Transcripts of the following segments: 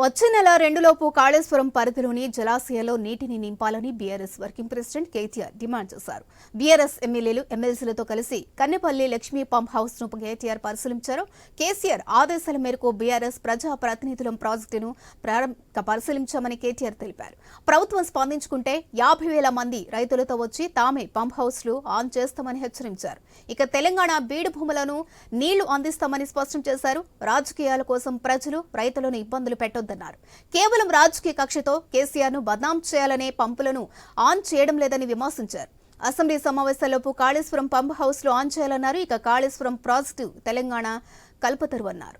వచ్చే నెల రెండులోపు కాళేశ్వరం పరిధిలోని జలాశయాల్లో నీటిని నింపాలని BRS working president KTR demand చేశారు. బీఆర్ఎస్ ఎమ్మెల్యేలు ఎమ్మెల్సీలతో కలిసి కన్నెపల్లి లక్ష్మీ పంప్ హౌస్ను కేటీఆర్ పరిశీలించారు. కేసీఆర్ ఆదేశాల మేరకు బీఆర్ఎస్ ప్రజా ప్రతినిధుల ప్రాజెక్టును పరిశీలించామని కేటీఆర్ తెలిపారు. ప్రభుత్వం స్పందించుకుంటే యాభై వేల మంది రైతులతో వచ్చి తామే పంప్ హౌస్లు ఆన్ చేస్తామని హెచ్చరించారు. ఇక తెలంగాణ బీడు భూములను నీళ్ళు అందిస్తామని స్పష్టం చేశారు. రాజకీయాల కోసం ప్రజలు రైతులను ఇబ్బందులు ఉందన్నారు కేవలం రాజకీయ కక్షతో కేసీఆర్ను చేయాలనే పంపులను ఆన్ చేయడం లేదని విమర్శించారు. అసెంబ్లీ సమావేశాల్లోపు కాళేశ్వరం పంప్ హౌస్లో ఆన్ చేయాలన్నారు. ఇక కాళేశ్వరం ప్రాజెక్టు తెలంగాణ కల్పతరు అన్నారు.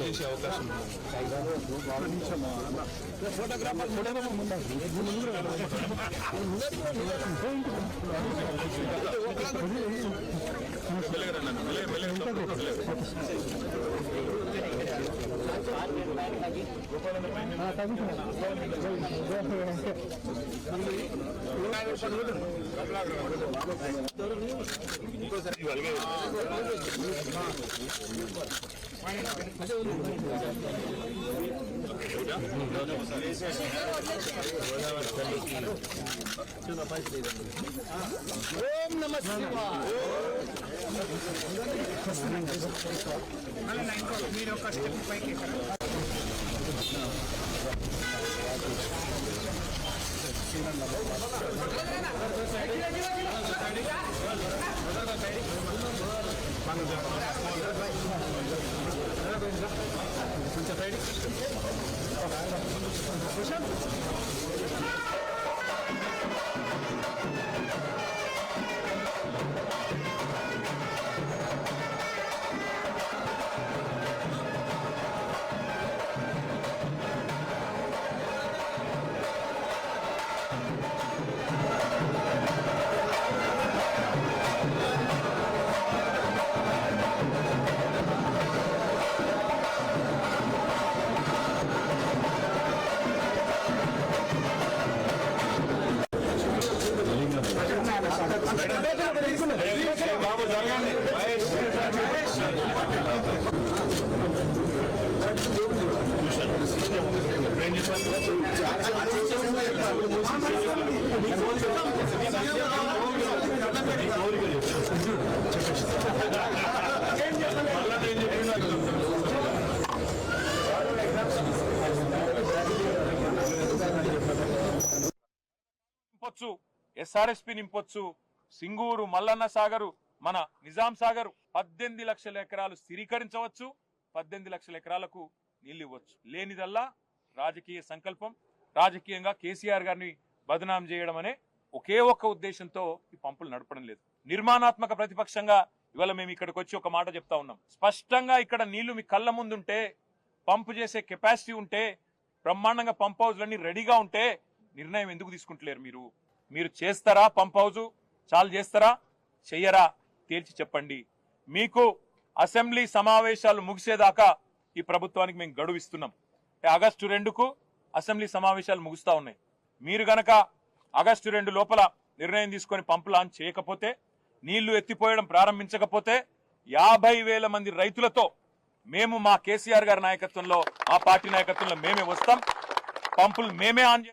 చేసే అవకాశం ఫోటోగ్రాఫర్ మెల్లగరండి మెల్లగ మెల్లగ ఓం నమ శివాయ. नाइन क्ल मेरो कति पाइकिन्छ हुन्छ साइड చెప్పచ్చు. ఎస్ఆర్ఎస్పి నింపొచ్చు. సింగూరు మల్లన్న సాగరు మన నిజాం సాగర్ పద్దెనిమిది లక్షల ఎకరాలు స్థిరీకరించవచ్చు. పద్దెనిమిది లక్షల ఎకరాలకు నీళ్ళు ఇవ్వచ్చు లేనిదల్లా రాజకీయ సంకల్పం రాజకీయంగా కేసీఆర్ గారిని బదనాం చేయడం అనే ఒకే ఒక్క ఉద్దేశంతో ఈ పంపులు నడపడం లేదు. నిర్మాణాత్మక ప్రతిపక్షంగా ఇవాళ మేము ఇక్కడికి వచ్చి ఒక మాట చెప్తా ఉన్నాం. స్పష్టంగా ఇక్కడ నీళ్ళు మీ కళ్ళ ముందుంటే పంపు చేసే కెపాసిటీ ఉంటే బ్రహ్మాండంగా పంప్ హౌజ్లన్నీ రెడీగా ఉంటే నిర్ణయం ఎందుకు తీసుకుంటలేరు మీరు? మీరు చేస్తారా పంప్ హౌజు? చాలు చేస్తారా? చెయ్యరా? తేల్చి చెప్పండి. మీకు అసెంబ్లీ సమావేశాలు ముగిసేదాకా ఈ ప్రభుత్వానికి మేము గడువు ఇస్తున్నాం. ఆగస్టు రెండుకు అసెంబ్లీ సమావేశాలు ముగుస్తూ ఉన్నాయి. మీరు గనక ఆగస్టు రెండు లోపల నిర్ణయం తీసుకొని పంపు లాంచ్ చేయకపోతే నీళ్ళు ఎత్తిపోయడం ప్రారంభించకపోతే యాభై వేల మంది రైతులతో మేము మా కేసీఆర్ గారి నాయకత్వంలో మా పార్టీ నాయకత్వంలో మేమే వస్తాం. పంపులు మేమే ఆన్